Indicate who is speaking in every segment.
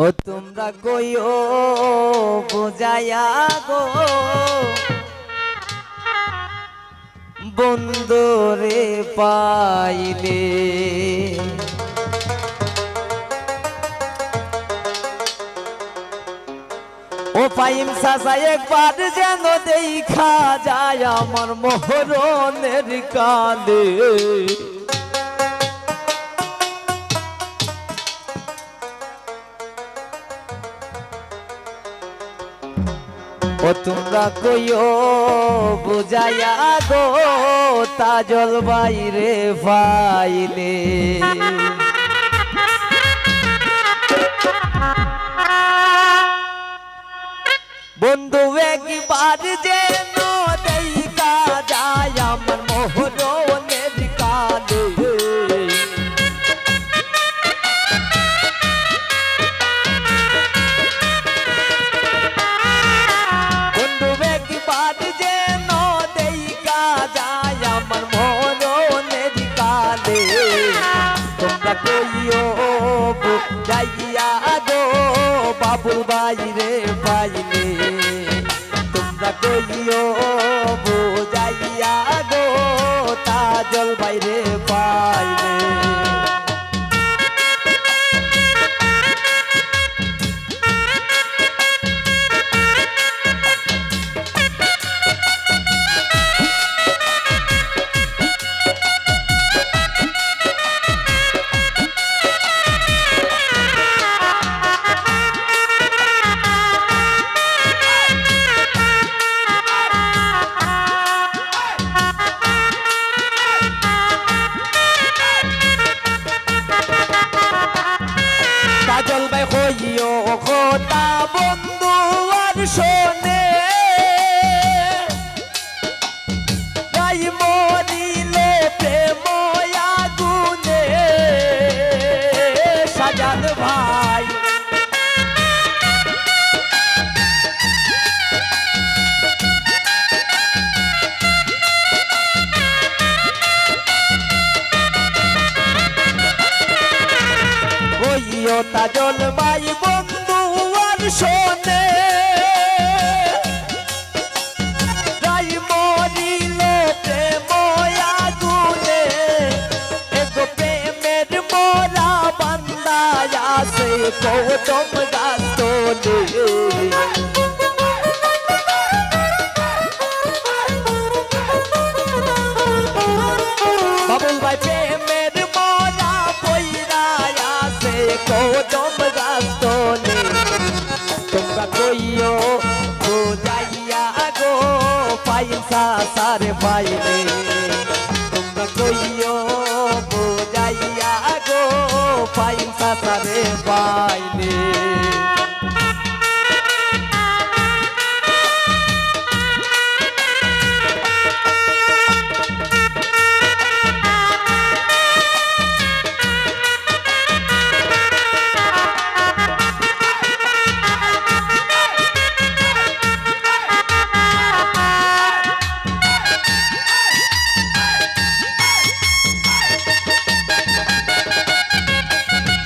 Speaker 1: ও তোমরা কইও বোঝায়া গো। বন্দরে পাইলে ও পাইম সাসা একবার যেন দেখা যায় আমার মহরণের কাঁদে ও তোমরা কইও বুঝাইয়া গো তাজল বাইরে পাইলে বন্ধু একবার চল বাইরে Olmaz কাসার বাইরে।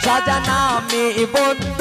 Speaker 1: সাজানা মেয়ে বন্ধু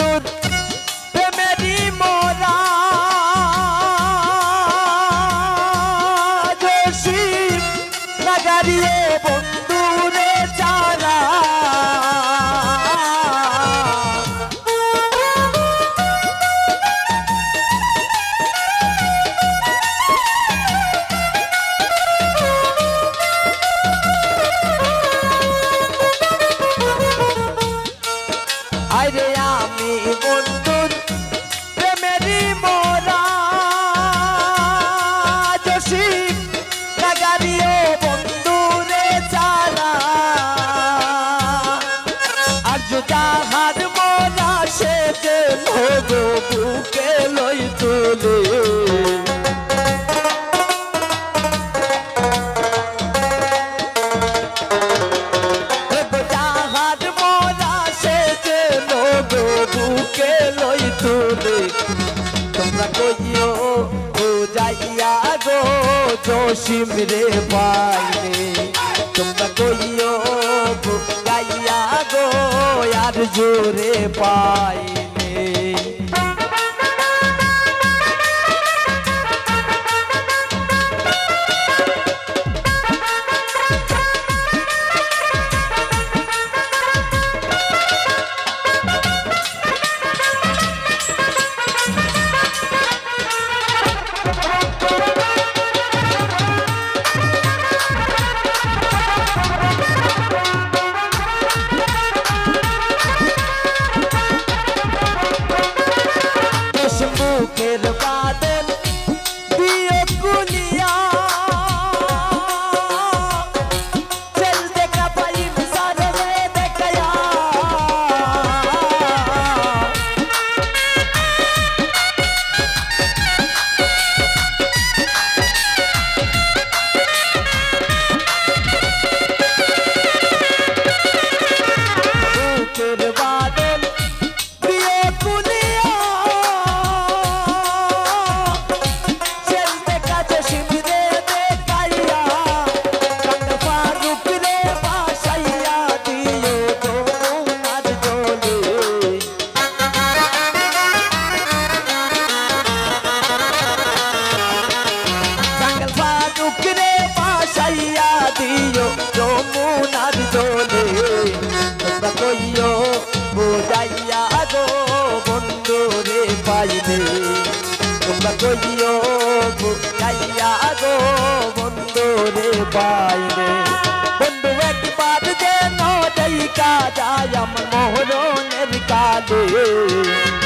Speaker 1: জসিম রে বাইরে তোমরা কইও ভুকাইয়া গো আর জোরে পাইলে। পাইয়া গো বন্ধু রে পাইবে। তোমরা কইও বুঝাইয়া গো বন্ধু রে পাইবে। বন্ধু একবার যেন দেইকা যায় আমার মোহরনের কালে।